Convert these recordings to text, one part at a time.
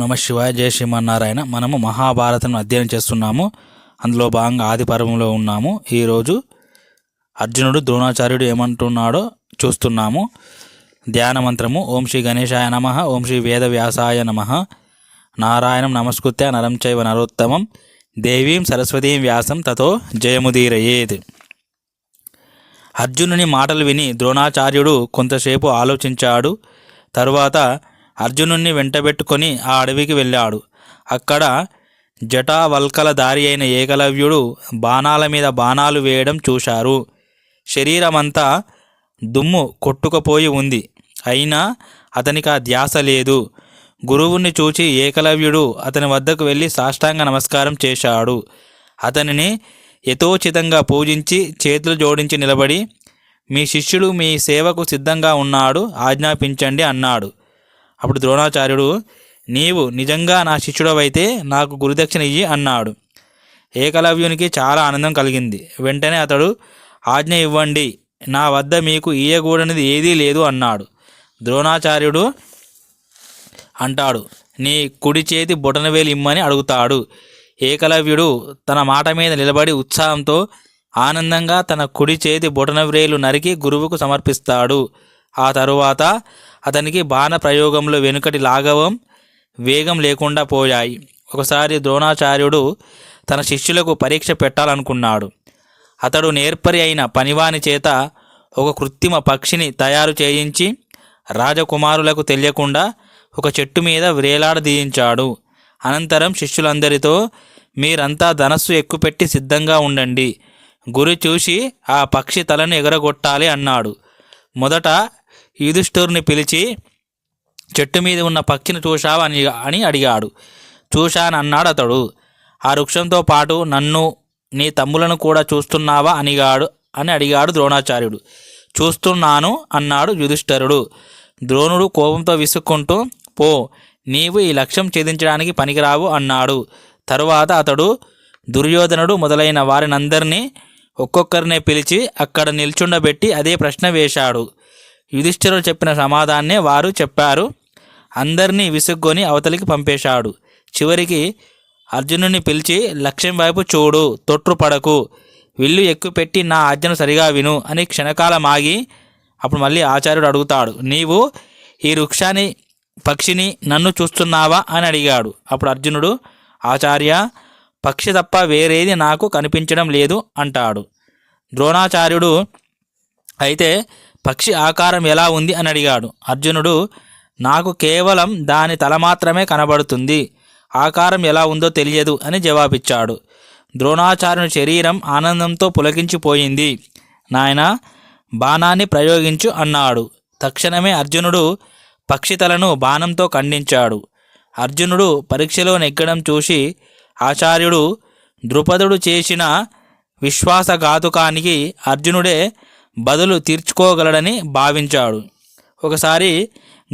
నమ శివాయ జయ శ్రీమన్నారాయణ. మనము మహాభారతం అధ్యయనం చేస్తున్నాము. అందులో భాగంగా ఆది పర్వంలో ఉన్నాము. ఈరోజు అర్జునుడు ద్రోణాచార్యుడు ఏమంటున్నాడో చూస్తున్నాము. ధ్యాన మంత్రము. ఓం శ్రీ గణేశాయ నమ. ఓం శ్రీ వేద వ్యాసాయ నమ. నారాయణం నమస్కృత్య నరం చైవ నరోత్తమం. దేవీం సరస్వతీం వ్యాసం తతో జయముదీరయేత్. అర్జునుని మాటలు విని ద్రోణాచార్యుడు కొంతసేపు ఆలోచించాడు. తరువాత అర్జునుణ్ణి వెంటబెట్టుకొని ఆ అడవికి వెళ్ళాడు. అక్కడ జటావల్కల దారి అయిన ఏకలవ్యుడు బాణాల మీద బాణాలు వేయడం చూశారు. శరీరమంతా దుమ్ము కొట్టుకుపోయి ఉంది. అయినా అతనికి ఆ ధ్యాస లేదు. గురువుని చూచి ఏకలవ్యుడు అతని వద్దకు వెళ్ళి సాష్టాంగ నమస్కారం చేశాడు. అతనిని యథోచితంగా పూజించి చేతులు జోడించి నిలబడి మీ శిష్యుడు మీ సేవకు సిద్ధంగా ఉన్నాడు ఆజ్ఞాపించండి అన్నాడు. అప్పుడు ద్రోణాచార్యుడు నీవు నిజంగా నా శిష్యుడవైతే నాకు గురుదక్షిణ ఇయ్యి అన్నాడు. ఏకలవ్యునికి చాలా ఆనందం కలిగింది. వెంటనే అతడు ఆజ్ఞ ఇవ్వండి నా వద్ద మీకు ఇయ్యకూడనిది ఏదీ లేదు అన్నాడు. ద్రోణాచార్యుడు అంటాడు నీ కుడి చేతి బొటనవేలు ఇమ్మని అడుగుతాడు. ఏకలవ్యుడు తన మాట మీద నిలబడి ఉత్సాహంతో ఆనందంగా తన కుడి చేతి బొటనవేలు నరికి గురువుకు సమర్పిస్తాడు. ఆ తరువాత అతనికి బాణ ప్రయోగంలో వెనుకటి లాఘవం వేగం లేకుండా పోయాయి. ఒకసారి ద్రోణాచార్యుడు తన శిష్యులకు పరీక్ష పెట్టాలనుకున్నాడు. అతడు నేర్పరి అయిన పనివాని చేత ఒక కృత్రిమ పక్షిని తయారు చేయించి రాజకుమారులకు తెలియకుండా ఒక చెట్టు మీద వేలాడదీయించాడు అనంతరం శిష్యులందరితో మీరంతా ధనస్సు ఎక్కుపెట్టి సిద్ధంగా ఉండండి. గురి చూసి ఆ పక్షి తలను ఎగరగొట్టాలి అన్నాడు. మొదట యుధిష్ఠుర్ని పిలిచి చెట్టు మీద ఉన్న పక్షిని చూశావా అని అని అడిగాడు. చూశానన్నాడు అతడు. ఆ వృక్షంతో పాటు నన్ను నీ తమ్ములను కూడా చూస్తున్నావా అనిగాడు అని అడిగాడు ద్రోణాచార్యుడు. చూస్తున్నాను అన్నాడు యుధిష్ఠరుడు. ద్రోణుడు కోపంతో విసుక్కుంటూ పో నీవు ఈ లక్ష్యం ఛేదించడానికి పనికిరావు అన్నాడు. తరువాత అతడు దుర్యోధనుడు మొదలైన వారినందరినీ ఒక్కొక్కరినే పిలిచి అక్కడ నిల్చుండబెట్టి అదే ప్రశ్న వేశాడు. యుధిష్ఠిరుడు చెప్పిన సమాధాన్నే వారు చెప్పారు. అందరినీ విసుక్కొని అవతలికి పంపేశాడు. చివరికి అర్జునుని పిలిచి లక్ష్యం వైపు చూడు తొట్టుపడకు విల్లు ఎక్కుపెట్టి నా ఆజ్ఞను సరిగా విను అని క్షణకాలం ఆగి అప్పుడు మళ్ళీ ఆచార్యుడు అడుగుతాడు. నీవు ఈ వృక్షాన్ని పక్షిని నన్ను చూస్తున్నావా? అని అడిగాడు. అప్పుడు అర్జునుడు ఆచార్య పక్షి తప్ప వేరేది నాకు కనిపించడం లేదు అంటాడు. ద్రోణాచార్యుడు అయితే పక్షి ఆకారం ఎలా ఉంది అని అడిగాడు. అర్జునుడు నాకు కేవలం దాని తల మాత్రమే కనబడుతుంది. ఆకారం ఎలా ఉందో తెలియదు అని జవాబిచ్చాడు. ద్రోణాచార్యుని శరీరం ఆనందంతో పులకించిపోయింది. నాయన బాణాన్ని ప్రయోగించు అన్నాడు. తక్షణమే అర్జునుడు పక్షి తలను బాణంతో ఖండించాడు. అర్జునుడు పరీక్షలో నెగ్గడం చూసి ఆచార్యుడు ద్రుపదుడు చేసిన విశ్వాసఘాతుకానికి అర్జునుడే బదులు తీర్చుకోగలడని భావించాడు. ఒకసారి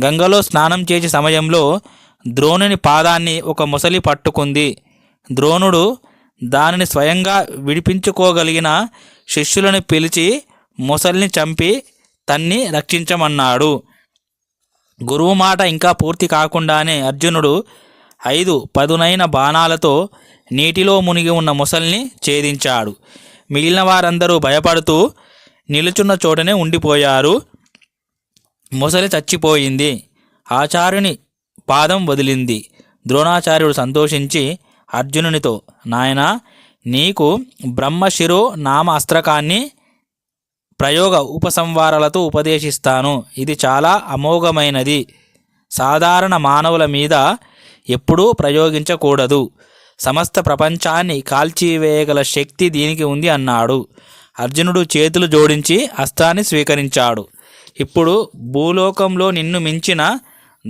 గంగలో స్నానం చేసే సమయంలో ద్రోణుని పాదాన్ని ఒక ముసలి పట్టుకుంది. ద్రోణుడు దానిని స్వయంగా విడిపించుకోగలిగిన శిష్యులను పిలిచి ముసలిని చంపి తన్ని రక్షించమన్నాడు. గురువు మాట ఇంకా పూర్తి కాకుండానే అర్జునుడు ఐదు పదునైన బాణాలతో నీటిలో మునిగి ఉన్న ముసల్ని ఛేదించాడు. మిగిలిన వారందరూ భయపడుతూ నిలుచున్న చోటనే ఉండిపోయారు. ముసలి చచ్చిపోయింది. ఆచార్యుని పాదం వదిలింది. ద్రోణాచార్యుడు సంతోషించి అర్జునునితో నాయనా నీకు బ్రహ్మశిరో నామ అస్త్రకాన్ని ప్రయోగ ఉపసంవారాలతో ఉపదేశిస్తాను. ఇది చాలా అమోఘమైనది. సాధారణ మానవుల మీద ఎప్పుడూ ప్రయోగించకూడదు. సమస్త ప్రపంచాన్ని కాల్చివేయగల శక్తి దీనికి ఉంది అన్నాడు. అర్జునుడు చేతులు జోడించి అస్త్రాన్ని స్వీకరించాడు. ఇప్పుడు భూలోకంలో నిన్ను మించిన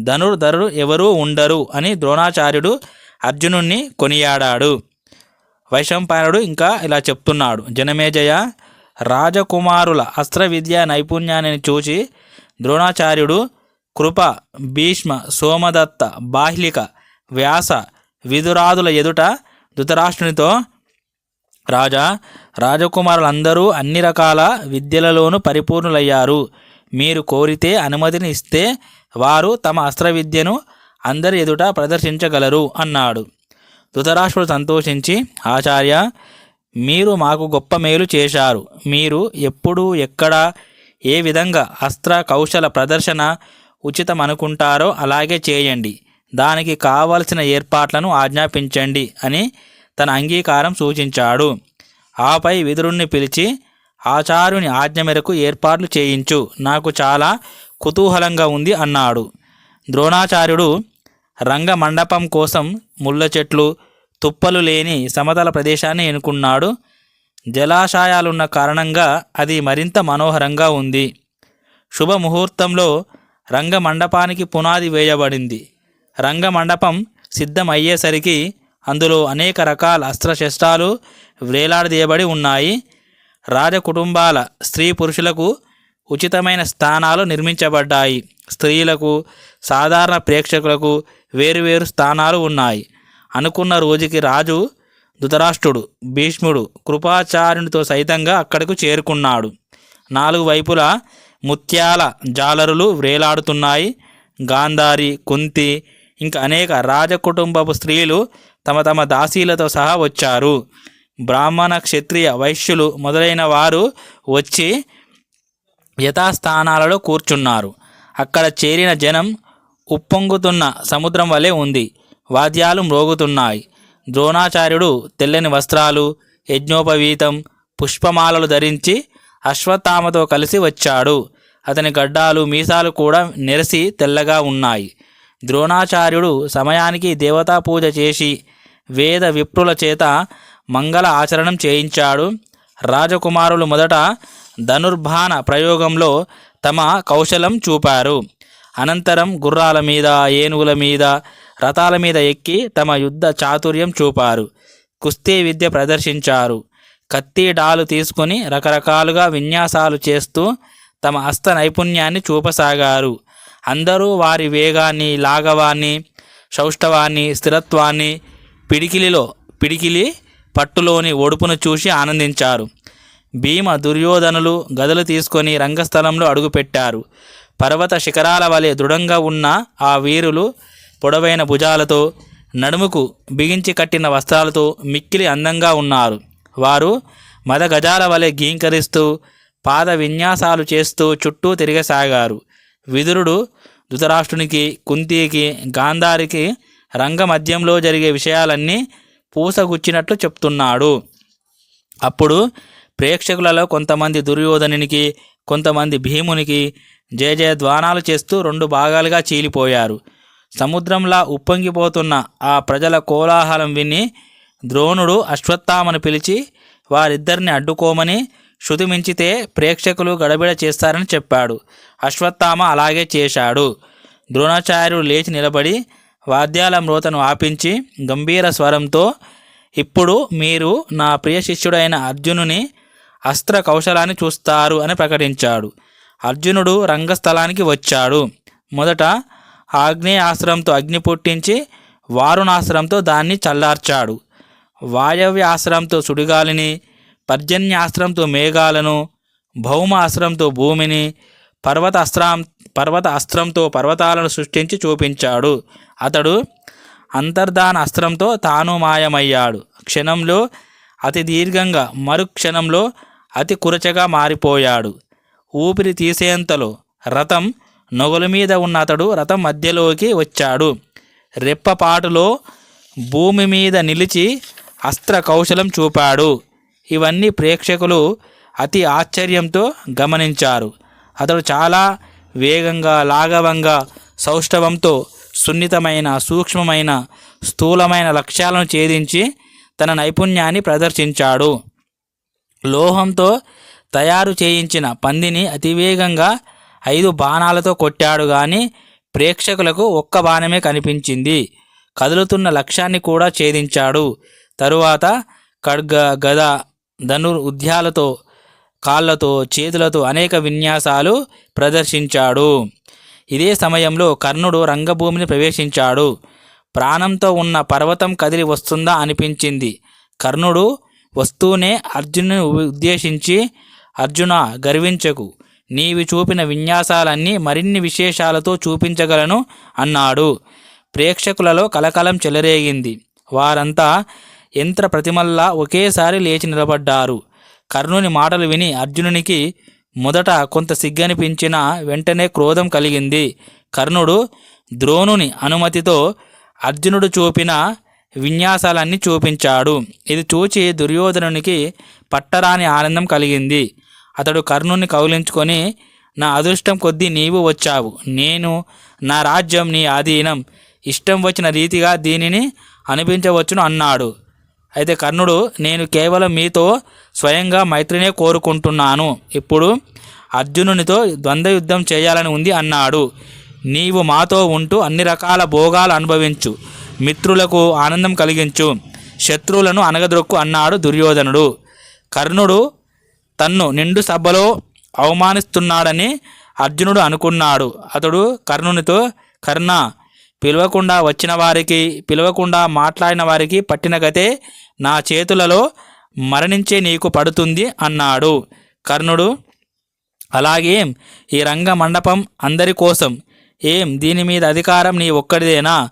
ధనుర్ధరుడు ఎవరూ ఉండరు అని ద్రోణాచార్యుడు అర్జునుణ్ణి కొనియాడాడు. వైశంపాయనుడు ఇంకా ఇలా చెప్తున్నాడు. జనమేజయ రాజకుమారుల అస్త్ర విద్యా నైపుణ్యాన్ని చూసి ద్రోణాచార్యుడు కృప భీష్మ సోమదత్త బాహ్లిక వ్యాస విదురాదుల ఎదుట ధృతరాష్ట్రునితో రాజా రాజకుమారులందరూ అన్ని రకాల విద్యలలోనూ పరిపూర్ణులయ్యారు. మీరు కోరితే అనుమతిని ఇస్తే వారు తమ అస్త్ర విద్యను అందరి ఎదుట ప్రదర్శించగలరు అన్నాడు. ధృతరాష్ట్రుడు సంతోషించి ఆచార్య మీరు మాకు గొప్ప మేలు చేశారు. మీరు ఎప్పుడు ఎక్కడ ఏ విధంగా అస్త్ర కౌశల ప్రదర్శన ఉచితం అనుకుంటారో అలాగే చేయండి. దానికి కావలసిన ఏర్పాట్లను ఆజ్ఞాపించండి అని తన అంగీకారం సూచించాడు. ఆపై విదురుణ్ణి పిలిచి ఆచార్యుని ఆజ్ఞ మేరకు ఏర్పాట్లు చేయించు. నాకు చాలా కుతూహలంగా ఉంది అన్నాడు. ద్రోణాచార్యుడు రంగ మండపం కోసం ముళ్ళ చెట్లు తుప్పలు లేని సమతల ప్రదేశాన్ని ఎన్నుకున్నాడు. జలాశయాలున్న కారణంగా అది మరింత మనోహరంగా ఉంది. శుభముహూర్తంలో రంగ మండపానికి పునాది వేయబడింది. రంగ మండపం సిద్ధమయ్యేసరికి అందులో అనేక రకాల అస్త్రశస్త్రాలు వేలాడదీయబడి ఉన్నాయి. రాజకుటుంబాల స్త్రీ పురుషులకు ఉచితమైన స్థానాలు నిర్మించబడ్డాయి. స్త్రీలకు సాధారణ ప్రేక్షకులకు వేరువేరు స్థానాలు ఉన్నాయి. అనుకున్న రోజుకి రాజు ధృతరాష్ట్రుడు భీష్ముడు కృపాచార్యునితో సైతంగా అక్కడకు చేరుకున్నాడు. నాలుగు వైపులా ముత్యాల జాలరులు వ్రేలాడుతున్నాయి గాంధారి కుంతి ఇంకా అనేక రాజకుటుంబపు స్త్రీలు తమ తమ దాసీలతో సహా వచ్చారు. బ్రాహ్మణ క్షత్రియ వైశ్యులు మొదలైన వారు వచ్చి యథాస్థానాలలో కూర్చున్నారు. అక్కడ చేరిన జనం ఉప్పొంగుతున్న సముద్రం వలె ఉంది. వాద్యాలు మ్రోగుతున్నాయి. ద్రోణాచార్యుడు తెల్లని వస్త్రాలు యజ్ఞోపవీతం పుష్పమాలలు ధరించి అశ్వత్థామతో కలిసి వచ్చాడు. అతని గడ్డాలు మీసాలు కూడా నెరసి తెల్లగా ఉన్నాయి. ద్రోణాచార్యుడు సమయానికి దేవతా పూజ చేసి వేద విప్రుల చేత మంగళ ఆచరణం చేయించాడు. రాజకుమారులు మొదట ధనుర్బాణ ప్రయోగంలో తమ కౌశలం చూపారు. అనంతరం గుర్రాల మీద ఏనుగుల మీద రథాల మీద ఎక్కి తమ యుద్ధ చాతుర్యం చూపారు. కుస్తీ విద్య ప్రదర్శించారు. కత్తి డాలు తీసుకుని రకరకాలుగా విన్యాసాలు చేస్తూ తమ హస్త నైపుణ్యాన్ని చూపసాగారు. అందరూ వారి వేగాన్ని లాఘవాన్ని సౌష్ఠవాన్ని స్థిరత్వాన్ని పిడికిలిలో పిడికిలి పట్టులోని ఒడుపును చూసి ఆనందించారు. భీమ దుర్యోధనులు గదులు తీసుకొని రంగస్థలంలో అడుగుపెట్టారు. పర్వత శిఖరాల వలె దృఢంగా ఉన్న ఆ వీరులు పొడవైన భుజాలతో నడుముకు బిగించి కట్టిన వస్త్రాలతో మిక్కిలి అందంగా ఉన్నారు. వారు మద గజాల వలె గీంకరిస్తూ పాద విన్యాసాలు చేస్తూ చుట్టూ తిరగసాగారు. విదురుడు ధృతరాష్ట్రునికి కుంతికి గాంధారికి రంగమధ్యంలో జరిగే విషయాలన్నీ పూసగుచ్చినట్లు చెప్తున్నాడు. అప్పుడు ప్రేక్షకులలో కొంతమంది దుర్యోధనునికి కొంతమంది భీమునికి జయ జయ ద్వానాలు చేస్తూ రెండు భాగాలుగా చీలిపోయారు. సముద్రంలా ఉప్పొంగిపోతున్న ఆ ప్రజల కోలాహలం విని ద్రోణుడు అశ్వత్థామను పిలిచి వారిద్దరిని అడ్డుకోమని శృతి మించితే ప్రేక్షకులు గడబిడ చేస్తారని చెప్పాడు. అశ్వత్థామ అలాగే చేశాడు. ద్రోణాచార్యుడు లేచి నిలబడి వాద్యాల మ్రోతను ఆపించి గంభీర స్వరంతో ఇప్పుడు మీరు నా ప్రియ శిష్యుడైన అర్జునుని అస్త్ర కౌశలాన్ని చూస్తారు అని ప్రకటించాడు. అర్జునుడు రంగస్థలానికి వచ్చాడు. మొదట ఆగ్నేయాస్త్రంతో అగ్ని పుట్టించి వారుణాస్త్రంతో దాన్ని చల్లార్చాడు. వాయవ్య ఆశ్రమంతో సుడిగాలిని పర్జన్యాస్త్రంతో మేఘాలను భౌమ అస్త్రంతో భూమిని పర్వత అస్త్రం పర్వత అస్త్రంతో పర్వతాలను సృష్టించి చూపించాడు. అతడు అంతర్ధాన అస్త్రంతో తాను మాయమయ్యాడు. క్షణంలో అతి దీర్ఘంగా మరు క్షణంలో అతి కురచగా మారిపోయాడు. ఊపిరి తీసేంతలో రథం నొగల మీద ఉన్న అతడు రథం మధ్యలోకి వచ్చాడు. రెప్పపాటులో భూమి మీద నిలిచి అస్త్ర కౌశలం చూపాడు. ఇవన్నీ ప్రేక్షకులు అతి ఆశ్చర్యంతో గమనించారు. అతడు చాలా వేగంగా లాఘవంగా సౌష్ఠవంతో సున్నితమైన సూక్ష్మమైన స్థూలమైన లక్ష్యాలను ఛేదించి తన నైపుణ్యాన్ని ప్రదర్శించాడు. లోహంతో తయారు చేయించిన పందిని అతివేగంగా ఐదు బాణాలతో కొట్టాడు కానీ ప్రేక్షకులకు ఒక్క బాణమే కనిపించింది. కదులుతున్న లక్ష్యాన్ని కూడా ఛేదించాడు. తరువాత ఖడ్గ గద ధనుర్ ఉద్యాలతో కాళ్ళతో చేతులతో అనేక విన్యాసాలు ప్రదర్శించాడు. ఇదే సమయంలో కర్ణుడు రంగభూమిని ప్రవేశించాడు. ప్రాణంతో ఉన్న పర్వతం కదిలి వస్తుందా అనిపించింది. కర్ణుడు వస్తూనే అర్జునుని ఉద్దేశించి అర్జున గర్వించకు. నీవి చూపిన విన్యాసాలన్నీ మరిన్ని విశేషాలతో చూపించగలను అన్నాడు. ప్రేక్షకులలో కలకలం చెలరేగింది. వారంతా యంత్ర ప్రతిమల్లా ఒకేసారి లేచి నిలబడ్డారు. కర్ణుని మాటలు విని అర్జునునికి మొదట కొంత సిగ్గనిపించిన వెంటనే క్రోధం కలిగింది. కర్ణుడు ద్రోణుని అనుమతితో అర్జునుడు చూపిన విన్యాసాలన్నీ చూపించాడు. ఇది చూచి దుర్యోధనునికి పట్టరాని ఆనందం కలిగింది. అతడు కర్ణుని కౌలించుకొని నా అదృష్టం కొద్దీ నీవు వచ్చావు. నేను నా రాజ్యం నీ ఆధీనం. ఇష్టం వచ్చిన రీతిగా దీనిని అనిపించవచ్చును అన్నాడు. అయితే కర్ణుడు నేను కేవలం మీతో స్వయంగా మైత్రినే కోరుకుంటున్నాను. ఇప్పుడు అర్జునునితో ద్వంద్వ యుద్ధం చేయాలని ఉంది అన్నాడు. నీవు మాతో ఉంటూ అన్ని రకాల భోగాలు అనుభవించు. మిత్రులకు ఆనందం కలిగించు. శత్రువులను అనగదొక్కు అన్నాడు దుర్యోధనుడు. కర్ణుడు తన్ను నిండు సభలో అవమానిస్తున్నాడని అర్జునుడు అనుకున్నాడు. అతడు కర్ణునితో కర్ణ పిలవకుండా వచ్చిన వారికి పిలవకుండా మాట్లాడిన వారికి పట్టిన గతే నా చేతులలో మరణించే నీకు పడుతుంది అన్నాడు. కర్ణుడు అలాగే ఈ రంగ మండపం అందరి కోసం. ఏం దీని మీద అధికారం నీ ఒక్కడిదేనా?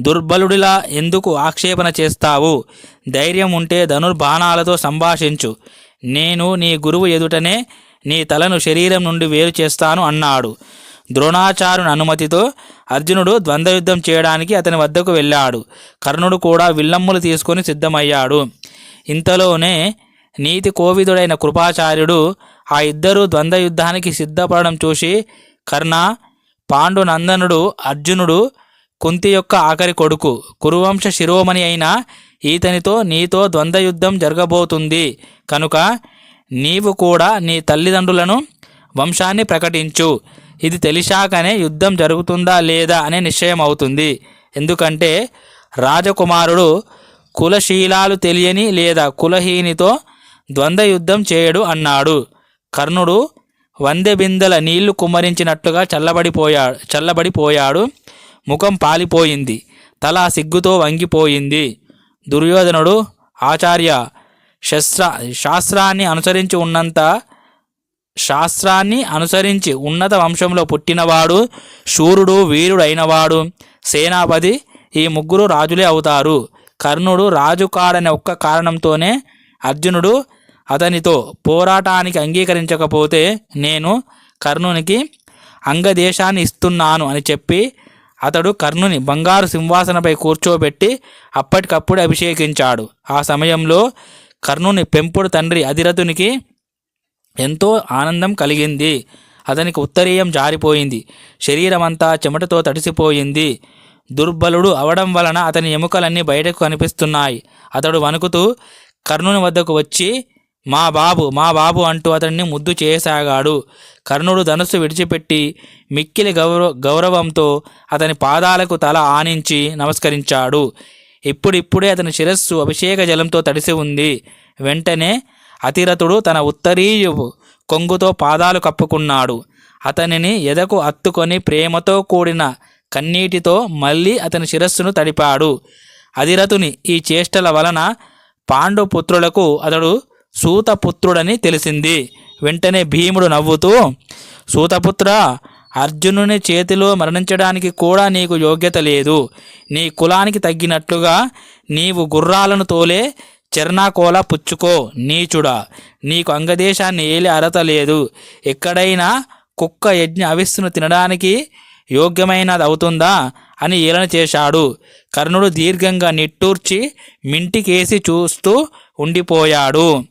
దుర్బలుడిలా ఎందుకు ఆక్షేపణ చేస్తావు? ధైర్యం ఉంటే ధనుర్బాణాలతో సంభాషించు. నేను నీ గురువు ఎదుటనే నీ తలను శరీరం నుండి వేరు చేస్తాను అన్నాడు. ద్రోణాచార్యుని అనుమతితో అర్జునుడు ద్వంద్వయుద్ధం చేయడానికి అతని వద్దకు వెళ్ళాడు. కర్ణుడు కూడా విల్లమ్ములు తీసుకొని సిద్ధమయ్యాడు. ఇంతలోనే నీతి కోవిదుడైన కృపాచార్యుడు ఆ ఇద్దరు ద్వంద్వయుద్ధానికి సిద్ధపడడం చూసి కర్ణ పాండునందనుడు అర్జునుడు కుంతి యొక్క ఆఖరి కొడుకు కురువంశ శిరోమణి అయిన ఈతనితో నీతో ద్వంద్వయుద్ధం జరగబోతుంది. కనుక నీవు కూడా నీ తల్లిదండ్రులను వంశాన్ని ప్రకటించు. ఇది తెలిసాకనే యుద్ధం జరుగుతుందా లేదా అనే నిశ్చయం అవుతుంది ఎందుకంటే రాజకుమారుడు కులశీలాలు తెలియని లేదా కులహీనితో ద్వంద్వ యుద్ధం చేయడు అన్నాడు. కర్ణుడు వందె బిందెల నీళ్ళు కుమ్మరించినట్టుగా చల్లబడిపోయాడు చల్లబడిపోయాడు. ముఖం పాలిపోయింది. తల సిగ్గుతో వంగిపోయింది. దుర్యోధనుడు ఆచార్య శస్త్ర శాస్త్రాన్ని అనుసరించి ఉన్నంత శాస్త్రాన్ని అనుసరించి ఉన్నత వంశంలో పుట్టినవాడు శూరుడు వీరుడు అయినవాడు సేనాపతి ఈ ముగ్గురు రాజులే అవుతారు. కర్ణుడు రాజు కాడనే ఒక్క కారణంతోనే అర్జునుడు అతనితో పోరాటానికి అంగీకరించకపోతే నేను కర్ణునికి అంగదేశాన్ని ఇస్తున్నాను అని చెప్పి అతడు కర్ణుని బంగారు సింహాసనపై కూర్చోబెట్టి అప్పటికప్పుడు అభిషేకించాడు. ఆ సమయంలో కర్ణుని పెంపుడు తండ్రి అధిరథునికి ఎంతో ఆనందం కలిగింది. అతనికి ఉత్తరీయం జారిపోయింది. శరీరమంతా చెమటతో తడిసిపోయింది. దుర్బలుడు అవడం వలన అతని ఎముకలన్నీ బయటకు కనిపిస్తున్నాయి. అతడు వణుకుతూ కర్ణుని వద్దకు వచ్చి మా బాబు మా బాబు అంటూ అతన్ని ముద్దు చేయసాగాడు. కర్ణుడు ధనుస్సు విడిచిపెట్టి మిక్కిలి గౌరవ గౌరవంతో అతని పాదాలకు తల ఆనించి నమస్కరించాడు. ఇప్పుడిప్పుడే అతని శిరస్సు అభిషేక జలంతో తడిసి ఉంది. వెంటనే అతిరథుడు తన ఉత్తరీయు కొంగుతో పాదాలు కప్పుకున్నాడు. అతనిని ఎదకు అత్తుకొని ప్రేమతో కూడిన కన్నీటితో మళ్ళీ అతని శిరస్సును తడిపాడు. అధిరథుని ఈ చేష్టల వలన పాండుపుత్రులకు అతడు సూతపుత్రుడని తెలిసింది. వెంటనే భీముడు నవ్వుతూ సూతపుత్ర అర్జునుని చేతిలో మరణించడానికి కూడా నీకు యోగ్యత లేదు. నీ కులానికి తగ్గినట్లుగా నీవు గుర్రాలను తోలే చెర్నాకోల పుచ్చుకో నీచుడా. నీకు అంగదేశాన్ని ఏలి అర్హత లేదు. ఎక్కడైనా కుక్క యజ్ఞ అవిస్సును తినడానికి యోగ్యమైనది అవుతుందా? అని ఏలన చేశాడు. కర్ణుడు దీర్ఘంగా నిట్టూర్చి మింటికేసి చూస్తూ ఉండిపోయాడు.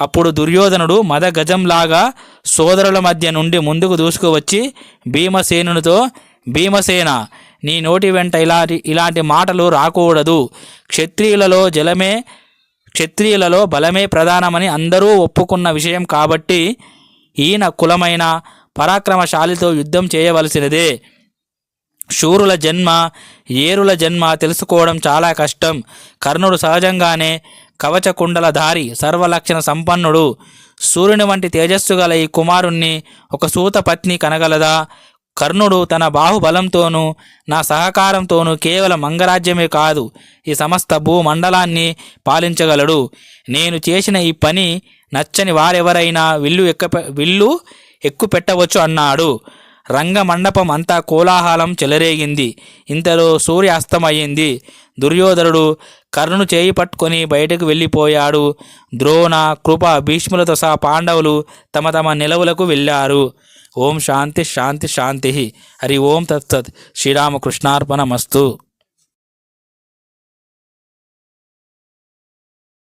అప్పుడు దుర్యోధనుడు మద గజంలాగా సోదరుల మధ్య నుండి ముందుకు దూసుకువచ్చి భీమసేనునితో భీమసేన నీ నోటి వెంట ఇలాంటి ఇలాంటి మాటలు రాకూడదు. క్షత్రియులలో జలమే క్షత్రియులలో బలమే ప్రధానమని అందరూ ఒప్పుకున్న విషయం కాబట్టి ఈయన కులమైన పరాక్రమశాలితో యుద్ధం చేయవలసినదే. శూరుల జన్మ ఏరుల జన్మ తెలుసుకోవడం చాలా కష్టం. కర్ణుడు సహజంగానే కవచ కుండలధారి సర్వలక్షణ సంపన్నుడు. సూర్యుని వంటి తేజస్సు గల ఈ కుమారుణ్ణి ఒక సూత పత్ని కనగలదా? కర్ణుడు తన బాహుబలంతోనూ నా సహకారంతోనూ కేవలం అంగరాజ్యమే కాదు ఈ సమస్త భూమండలాన్ని పాలించగలడు. నేను చేసిన ఈ పని నచ్చని వారెవరైనా విల్లు ఎక్క విల్లు ఎక్కు పెట్టవచ్చు అన్నాడు. రంగమండపం అంతా కోలాహలం చెలరేగింది. ఇంతలో సూర్యాస్తమయ్యింది. దుర్యోధనుడు కర్ణును చేయి పట్టుకొని బయటకు వెళ్ళిపోయాడు. ద్రోణ కృప భీష్ములతో సహా పాండవులు తమ తమ నిలవులకు వెళ్ళారు. ఓం శాంతి శాంతి శాంతి. హరి ఓం తత్సత్ శ్రీరామకృష్ణార్పణమస్తు.